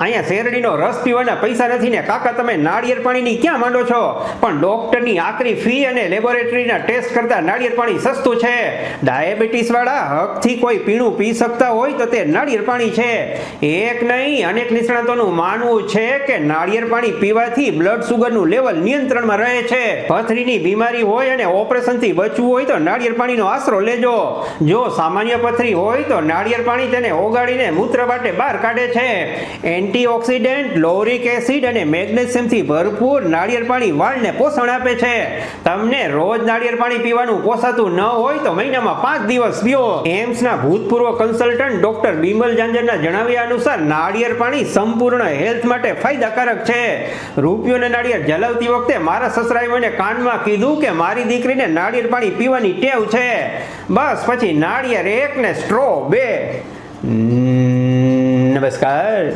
અહીંયા શેરડીનો રસ પીવાના પૈસા નથી ને કાકા, તમે નાળિયેર પાણીની ક્યાં માંડો છો? પણ ડોક્ટરની આકરી ફી અને લેબોરેટરીના ટેસ્ટ કરતા નાળિયેર પાણી સસ્તું છે. ડાયાબિટીસ વાળા હકથી કોઈ પીણું પી શકતા હોય તો તે નાળિયેર પાણી છે. એક નહીં, અનેક નિષ્ણાતોનું માનવું છે કે નાળિયેર પાણી પીવાથી બ્લડ સુગરનું લેવલ નિયંત્રણમાં રહે છે. પથરીની બીમારી હોય અને ઓપરેશનથી બચવું હોય તો નાળિયેર પાણીનો આશરો લેજો. જો સામાન્ય પથરી હોય તો નાળિયેર પાણી તેને ઓગાળીને મૂત્ર માટે બહાર કાઢે છે. એન્ટીઓક્સિડન્ટ, લોરિક એસિડ અને મેગ્નેશિયમથી ભરપૂર નાળિયેર પાણી વાળને પોષણ આપે છે. તમને રોજ નાળિયેર પાણી પીવાનું પોસાતું ન હોય તો મહિનામાં પાંચ દિવસ પીઓ. એમ્સના ભૂતપૂર્વ કન્સલ્ટન્ટ ડોક્ટર બિમલ જાંજરના જણાવ્યા અનુસાર, નાળિયેર પાણી સંપૂર્ણ હેલ્થ માટે ફાયદાકારક છે. રૂપિયોને નાળિયેર જલાવતી વખતે મારા સસરાએ મને કાનમાં કીધું કે મારી દીકરીને નાળિયેર પાણી પીવાની ટેવ છે. બસ, પછી નાળિયેર એક ને સ્ટ્રો બે. નમસ્કાર.